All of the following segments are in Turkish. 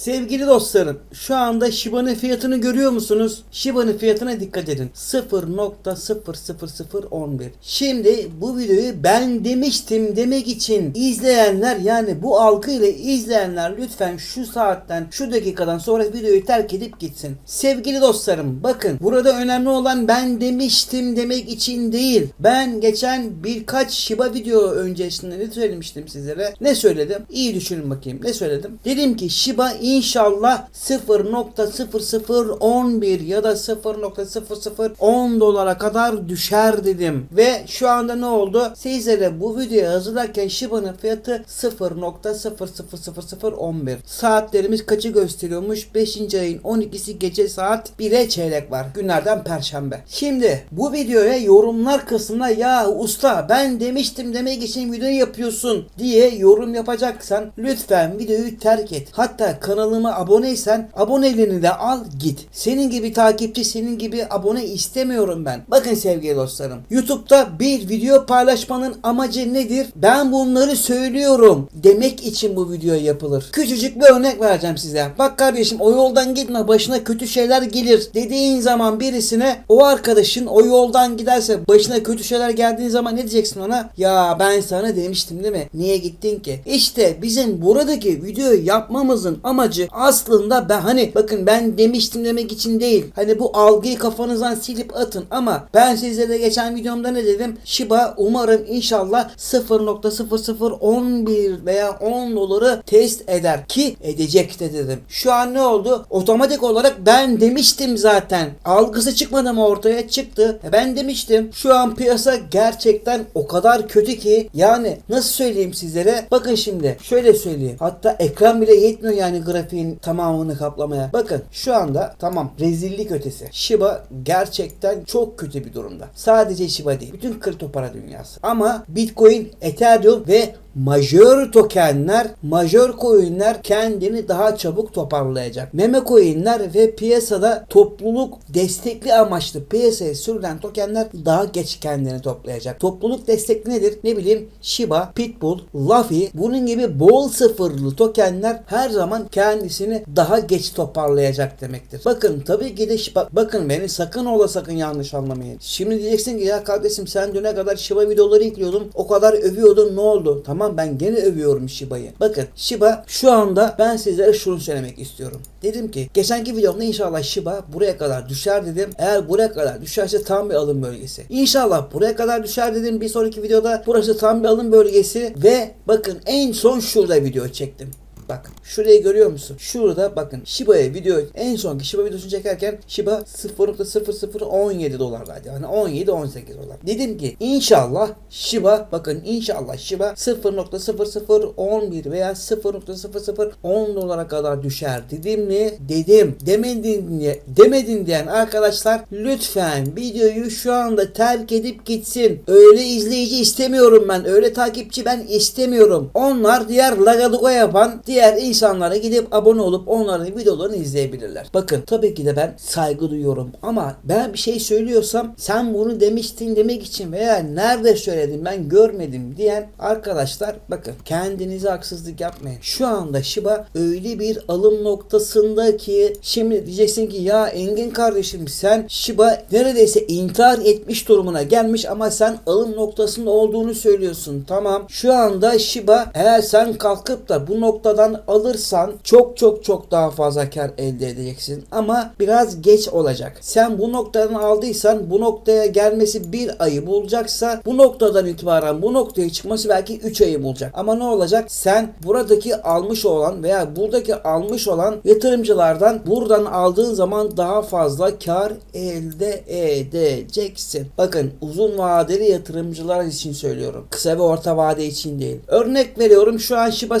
Sevgili dostlarım şu anda Shiba'nın fiyatını görüyor musunuz? Shiba'nın fiyatına dikkat edin. 0.00011. Şimdi bu videoyu ben demiştim demek için izleyenler yani bu algıyla izleyenler lütfen şu saatten şu dakikadan sonra videoyu terk edip gitsin. Sevgili dostlarım bakın burada önemli olan ben demiştim demek için değil. Ben geçen birkaç Shiba video öncesinde ne söylemiştim sizlere? Ne söyledim? İyi düşünün bakayım. Ne söyledim? Dedim ki Shiba inşallah 0.0011 ya da 0.0010 dolara kadar düşer dedim. Ve şu anda ne oldu? Sizlere bu videoyu hazırlarken Shiba'nın fiyatı 0.00011. Saatlerimiz kaçı gösteriyormuş? 5. ayın 12'si gece saat 1'e çeyrek var. Günlerden perşembe. Şimdi bu videoya yorumlar kısmına ya usta ben demiştim demek için video yapıyorsun diye yorum yapacaksan lütfen videoyu terk et. Hatta kanalıma aboneysen aboneliğini de al git. Senin gibi takipçi senin gibi abone istemiyorum ben. Bakın sevgili dostlarım. YouTube'da bir video paylaşmanın amacı nedir? Ben bunları söylüyorum demek için bu video yapılır. Küçücük bir örnek vereceğim size. Bak kardeşim o yoldan gitme başına kötü şeyler gelir dediğin zaman birisine o arkadaşın o yoldan giderse başına kötü şeyler geldiğin zaman ne diyeceksin ona? Ya ben sana demiştim değil mi? Niye gittin ki? İşte bizim buradaki videoyu yapmamızın amacı aslında ben hani bakın ben demiştim demek için değil. Hani bu algıyı kafanızdan silip atın ama ben sizlere geçen videomda ne dedim? Shiba umarım inşallah 0.0011 veya 10 doları test eder ki edecek de dedim. Şu an ne oldu? Otomatik olarak ben demiştim zaten. Algısı çıkmadı mı ortaya çıktı. E Ben demiştim. Şu an piyasa gerçekten o kadar kötü ki yani nasıl söyleyeyim sizlere? Bakın şimdi şöyle söyleyeyim. Hatta ekran bile yetmiyor yani grafiğin tamamını kaplamaya. Bakın şu anda tamam rezillik ötesi. Shiba gerçekten çok kötü bir durumda. Sadece Shiba değil. Bütün kripto para dünyası. Ama Bitcoin, Ethereum ve majör tokenler, majör coinler kendini daha çabuk toparlayacak. Meme coinler ve piyasada topluluk destekli amaçlı piyasaya sürülen tokenler daha geç kendini toplayacak. Topluluk destekli nedir? Ne bileyim Shiba, Pitbull, Luffy bunun gibi bol sıfırlı tokenler her zaman kendisini daha geç toparlayacak demektir. Bakın tabii ki de Shiba, bakın beni sakın ola sakın yanlış anlamayın. Şimdi diyeceksin ki ya kardeşim sen düne kadar Shiba videoları yüklüyordun. O kadar övüyordun ne oldu? Tamam ben gene övüyorum Shiba'yı. Bakın Shiba şu anda ben sizlere şunu söylemek istiyorum. Dedim ki geçenki videomda inşallah Shiba buraya kadar düşer dedim. Eğer buraya kadar düşerse tam bir alım bölgesi. İnşallah buraya kadar düşer dedim. Bir sonraki videoda burası tam bir alım bölgesi ve bakın en son şurada video çektim. Bak şurayı görüyor musun? Şurada bakın Shiba'ya video en sonki Shiba videosunu çekerken Shiba 0.0017 dolardaydı. Yani 17-18 dolar. Dedim ki inşallah Shiba bakın inşallah Shiba 0.0011 veya 0.0010 dolara kadar düşer dedim mi? Dedim. Demedin diye demedin diyen arkadaşlar lütfen videoyu şu anda terk edip gitsin. Öyle izleyici istemiyorum ben. Öyle takipçi ben istemiyorum. Onlar diğer lagaluga yapan diğer insanlara gidip abone olup onların videolarını izleyebilirler. Bakın tabii ki de ben saygı duyuyorum ama ben bir şey söylüyorsam sen bunu demiştin demek için veya nerede söyledim ben görmedim diyen arkadaşlar bakın kendinize haksızlık yapmayın. Şu anda Shiba öyle bir alım noktasında ki şimdi diyeceksin ki ya Engin kardeşim sen Shiba neredeyse intihar etmiş durumuna gelmiş ama sen alım noktasında olduğunu söylüyorsun. Tamam şu anda Shiba eğer sen kalkıp da bu noktadan alırsan çok çok çok daha fazla kar elde edeceksin. Ama biraz geç olacak. Sen bu noktadan aldıysan bu noktaya gelmesi bir ayı bulacaksa bu noktadan itibaren bu noktaya çıkması belki 3 ayı bulacak. Ama ne olacak? Sen buradaki almış olan veya buradaki almış olan yatırımcılardan buradan aldığın zaman daha fazla kar elde edeceksin. Bakın uzun vadeli yatırımcılar için söylüyorum. Kısa ve orta vade için değil. Örnek veriyorum şu an Shiba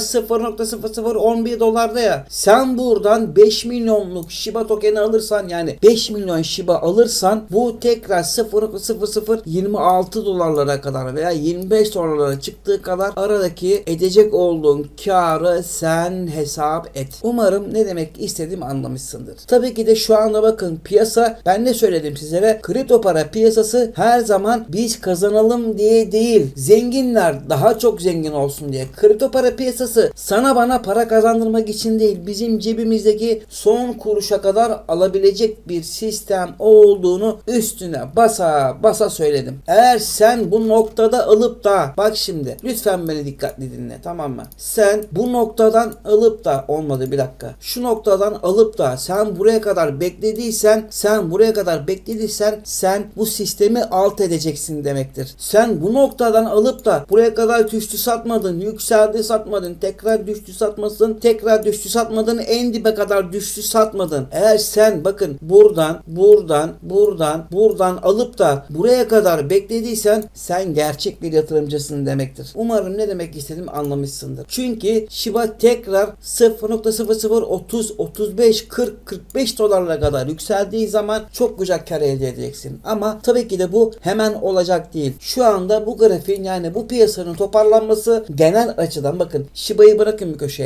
0.0011 dolarda ya. Sen buradan 5 milyonluk Shiba tokeni alırsan yani 5 milyon Shiba alırsan bu tekrar 0.0026 dolarlara kadar veya 25 dolarlara çıktığı kadar aradaki edecek olduğun karı sen hesap et. Umarım ne demek istediğimi anlamışsındır. Tabii ki de şu anda bakın piyasa ben ne söyledim sizlere? Kripto para piyasası her zaman biz kazanalım diye değil. Zenginler daha çok zengin olsun diye. Kripto para piyasası sana bana para kazandırmak için değil bizim cebimizdeki son kuruşa kadar alabilecek bir sistem olduğunu üstüne basa basa söyledim. Eğer sen bu noktada alıp da bak şimdi lütfen beni dikkatli dinle tamam mı? Sen bu noktadan alıp da olmadı bir dakika. Şu noktadan alıp da sen buraya kadar beklediysen sen buraya kadar beklediysen sen bu sistemi alt edeceksin demektir. Sen bu noktadan alıp da buraya kadar düştü satmadın, yükseldi satmadın, tekrar düştü satmasın, tekrar düştü satmadın, en dibe kadar düştü satmadın. Eğer sen bakın buradan, buradan, buradan, buradan alıp da buraya kadar beklediysen sen gerçek bir yatırımcısın demektir. Umarım ne demek istediğimi anlamışsındır. Çünkü Shiba tekrar 0.0030, 35, 40, 45 dolarlara kadar yükseldiği zaman çok güzel kar elde edeceksin. Ama tabii ki de bu hemen olacak değil. Şu anda bu grafiğin yani bu piyasanın toparlanması genel açıdan bakın Shiba'yı bırakın bir köşeye.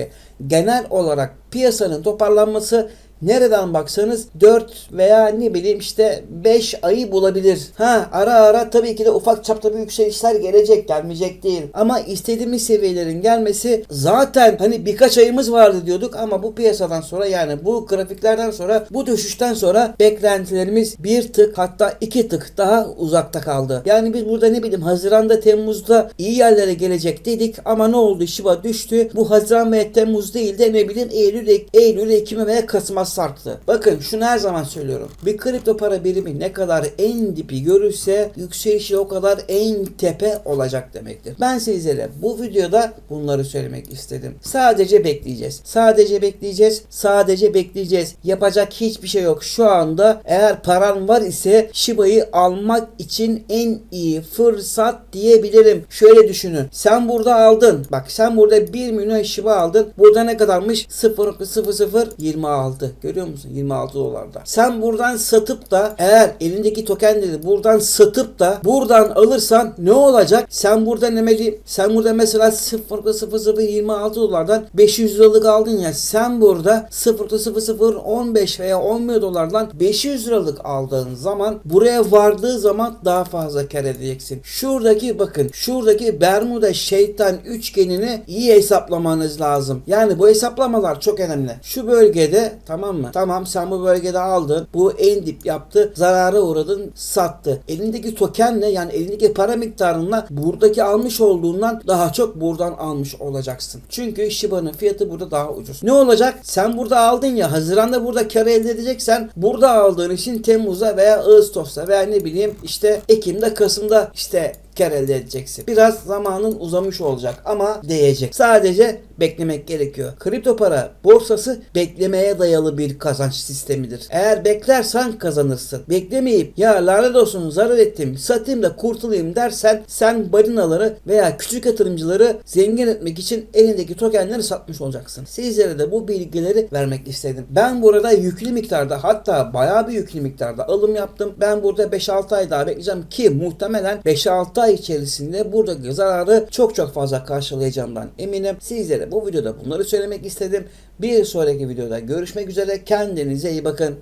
Genel olarak piyasanın toparlanması Nereden baksanız 4 veya ne bileyim işte 5 ayı bulabilir. Ha ara ara tabii ki de ufak çapta bir yükselişler gelecek gelmeyecek değil. Ama istediğimiz seviyelerin gelmesi zaten hani birkaç ayımız vardı diyorduk ama bu piyasadan sonra yani bu grafiklerden sonra bu düşüşten sonra beklentilerimiz bir tık hatta iki tık daha uzakta kaldı. Yani biz burada ne bileyim Haziran'da Temmuz'da iyi yerlere gelecek dedik ama ne oldu? Shiba düştü. Bu Haziran ve Temmuz değil de ne bileyim Eylül, Eylül, Ekim veya Sarktı. Bakın şunu her zaman söylüyorum. Bir kripto para birimi ne kadar en dipi görürse yükselişi o kadar en tepe olacak demektir. Ben sizlere bu videoda bunları söylemek istedim. Sadece bekleyeceğiz. Sadece bekleyeceğiz. Sadece bekleyeceğiz. Yapacak hiçbir şey yok. Şu anda eğer paran var ise Shiba'yı almak için en iyi fırsat diyebilirim. Şöyle düşünün. Sen burada aldın. Bak sen burada 1 milyon Shiba aldın. Burada ne kadarmış? 0.0026. Görüyor musun? 26 dolarda. Sen buradan satıp da eğer elindeki tokenleri buradan satıp da buradan alırsan ne olacak? Sen burada nemeli sen burada mesela 0.0026 dolardan 500 liralık aldın ya sen burada 0.0015 veya 11 dolardan 500 liralık aldığın zaman buraya vardığı zaman daha fazla kar edeceksin. Şuradaki bakın şuradaki Bermuda şeytan üçgenini iyi hesaplamanız lazım. Yani bu hesaplamalar çok önemli. Şu bölgede tamam mı? Tamam sen bu bölgede aldın. Bu en dip yaptı. Zarara uğradın. Sattı. Elindeki tokenle yani elindeki para miktarınla buradaki almış olduğundan daha çok buradan almış olacaksın. Çünkü Shiba'nın fiyatı burada daha ucuz. Ne olacak? Sen burada aldın ya Haziran'da burada kar elde edeceksen burada aldığın için Temmuz'da veya Ağustos'ta veya ne bileyim işte Ekim'de Kasım'da işte kar elde edeceksin. Biraz zamanın uzamış olacak ama değecek. Sadece beklemek gerekiyor. Kripto para borsası beklemeye dayalı bir kazanç sistemidir. Eğer beklersen kazanırsın. Beklemeyip ya lanet olsun zarar ettim satayım da kurtulayım dersen sen balinaları veya küçük yatırımcıları zengin etmek için elindeki tokenleri satmış olacaksın. Sizlere de bu bilgileri vermek istedim. Ben burada yüklü miktarda hatta bayağı bir yüklü miktarda alım yaptım. Ben burada 5-6 ay daha bekleyeceğim ki muhtemelen 5-6 ay içerisinde buradaki zararı çok çok fazla karşılayacağımdan eminim. Sizlere bu videoda bunları söylemek istedim. Bir sonraki videoda görüşmek üzere. Kendinize iyi bakın.